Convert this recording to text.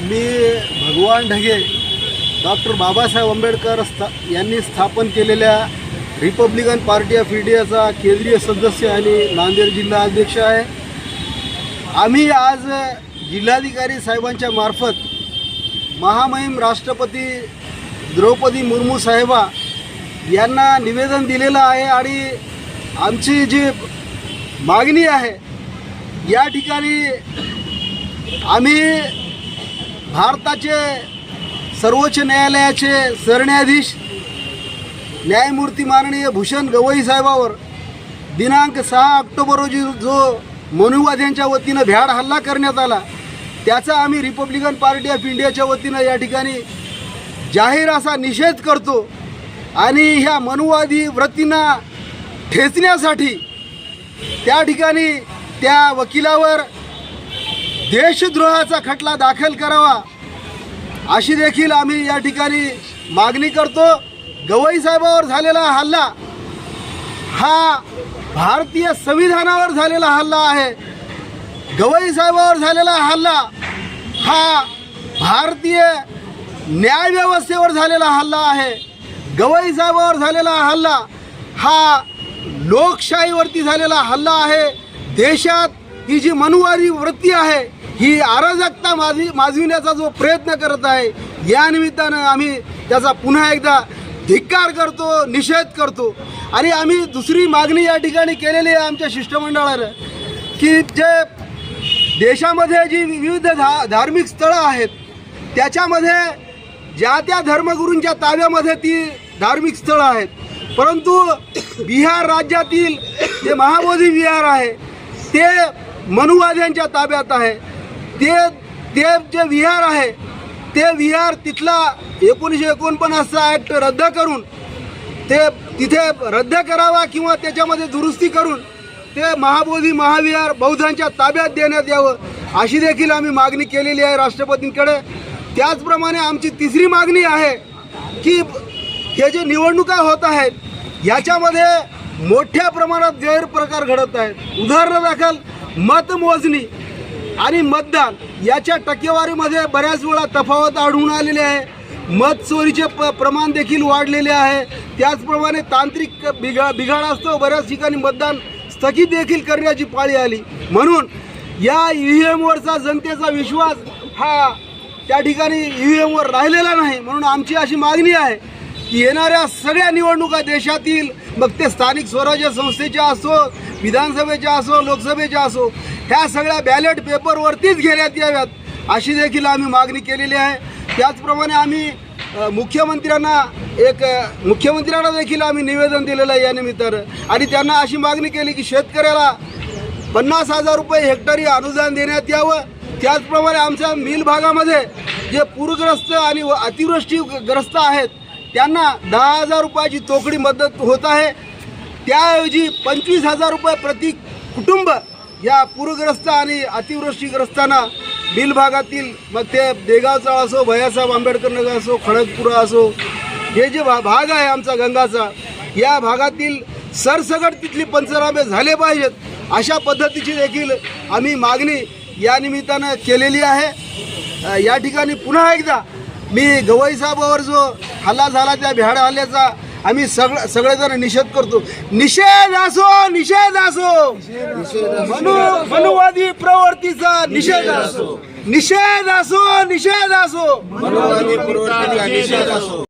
मी भगवान ढगे डॉक्टर बाबासाहेब आंबेडकर स्था यांनी स्थापन केलेल्या रिपब्लिकन पार्टी ऑफ इंडियाचा केंद्रीय सदस्य आणि नांदेड जिल्हा अध्यक्ष आहे. आम्ही आज जिल्हाधिकारी साहेबांच्या मार्फत महामहिम राष्ट्रपती द्रौपदी मुर्मू साहेबा यांना निवेदन दिलेलं आहे आणि आमची जी मागणी आहे या ठिकाणी आम्ही भारताचे सर्वोच्च न्यायालयाचे सरन्यायाधीश न्यायमूर्ती माननीय भूषण गवई साहेबावर दिनांक सहा ऑक्टोबर रोजी जो मनुवाद्यांच्या वतीनं भ्याड हल्ला करण्यात आला त्याचा आम्ही रिपब्लिकन पार्टी ऑफ इंडियाच्या वतीनं या ठिकाणी जाहीर असा निषेध करतो आणि ह्या मनुवादी वृत्तींना ठेचण्यासाठी त्या ठिकाणी त्या वकिलावर देशद्रोहाचा खटला दाखल करावा. अशी देखील आम्ही या ठिकाणी मागणी करतो. गवई साहेबावर झालेला हल्ला हा भारतीय संविधानावर झालेला हल्ला आहे. गवई साहेबावर झालेला हल्ला हा भारतीय न्यायव्यवस्थेवर झालेला हल्ला आहे. गवई साहेबावर झालेला हल्ला हा लोकशाहीवरती झालेला हल्ला आहे. देशात ही जी मनुवारी वृत्ती आहे ही अराजकता माजी माजविण्याचा जो प्रयत्न करत आहे या निमित्तानं आम्ही त्याचा पुन्हा एकदा धिक्कार करतो निषेध करतो. आणि आम्ही दुसरी मागणी या ठिकाणी केलेली आहे आमच्या शिष्टमंडळानं की जे देशामध्ये जी विविध धा धार्मिक स्थळं आहेत त्याच्यामध्ये ज्या त्या धर्मगुरूंच्या ताब्यामध्ये ती धार्मिक स्थळं आहेत. परंतु बिहार राज्यातील जे महाबोधी विहार आहे ते मनुवाद्यांच्या ताब्यात आहे. ते ते जे विहार आहे ते विहार तिथला एकोणीसशे एकोणपन्नासचा ॲक्ट रद्द करून ते तिथे रद्द करावा किंवा त्याच्यामध्ये दुरुस्ती करून ते महाबोधी महाविहार बौद्धांच्या ताब्यात देण्यात यावं अशी देखील आम्ही मागणी केलेली आहे राष्ट्रपतींकडे. त्याचप्रमाणे आमची तिसरी मागणी आहे की हे जे निवडणुका होत आहेत याच्यामध्ये मोठ्या प्रमाणात गैरप्रकार घडत आहेत. उदाहरणादाखल मतमोजणी आणि मतदान याच्या टक्केवारीमध्ये बऱ्याच वेळा तफावत आढळून आलेली आहे. मत चोरीचे प प्रमाण देखील वाढलेले आहे. त्याचप्रमाणे तांत्रिक बिघा बिघाड असतो. बऱ्याच ठिकाणी मतदान स्थगित देखील करण्याची पाळी आली. म्हणून या ई व्ही एमवरचा जनतेचा विश्वास हा त्या ठिकाणी ई व्ही एमवर राहिलेला नाही. म्हणून आमची अशी मागणी आहे की येणाऱ्या सगळ्या निवडणुका देशातील मग ते स्थानिक स्वराज्य संस्थेच्या असो विधानसभेच्या असो लोकसभेच्या असो ह्या सगळ्या बॅलेट पेपरवरतीच घेण्यात याव्यात अशी देखील आम्ही मागणी केलेली आहे. त्याचप्रमाणे आम्ही मुख्यमंत्र्यांना एक मुख्यमंत्र्यांना देखील आम्ही निवेदन दिलेलं आहे या निमित्तानं आणि त्यांना अशी मागणी केली की शेतकऱ्याला पन्नास हजार रुपये हेक्टरी अनुदान देण्यात यावं. त्याचप्रमाणे आमच्या मिल भागामध्ये जे पूरग्रस्त आणि व- अतिवृष्टीग्रस्त आहेत त्यांना दहा हजार रुपयाची तोकडी मदत होत आहे. त्याऐवजी पंचवीस हजार रुपये प्रति कुटुंब या पूरग्रस्त आणि अतिवृष्टीग्रस्तांना बिल भागातील मग ते देगावचा असो भैयासाहेब आंबेडकर नगर असो खडकपुरा असो हे जे भा भाग आहे आमचा गंगाचा या भागातील सरसगट तिथली पंचनामे झाले पाहिजेत अशा पद्धतीची देखील आम्ही मागणी या निमित्तानं केलेली आहे. या ठिकाणी पुन्हा एकदा मी गवई साहेबावर जो हल्ला झाला त्या भ्याड हल्ल्याचा आम्ही सगळं सगळेजण निषेध करतो. निषेध असो निषेध असो. मनु मनुवादी प्रवृत्तीचा निषेध असो. निषेध असो निषेध असो. मनुवादी प्रवृत्तीचा निषेध असो.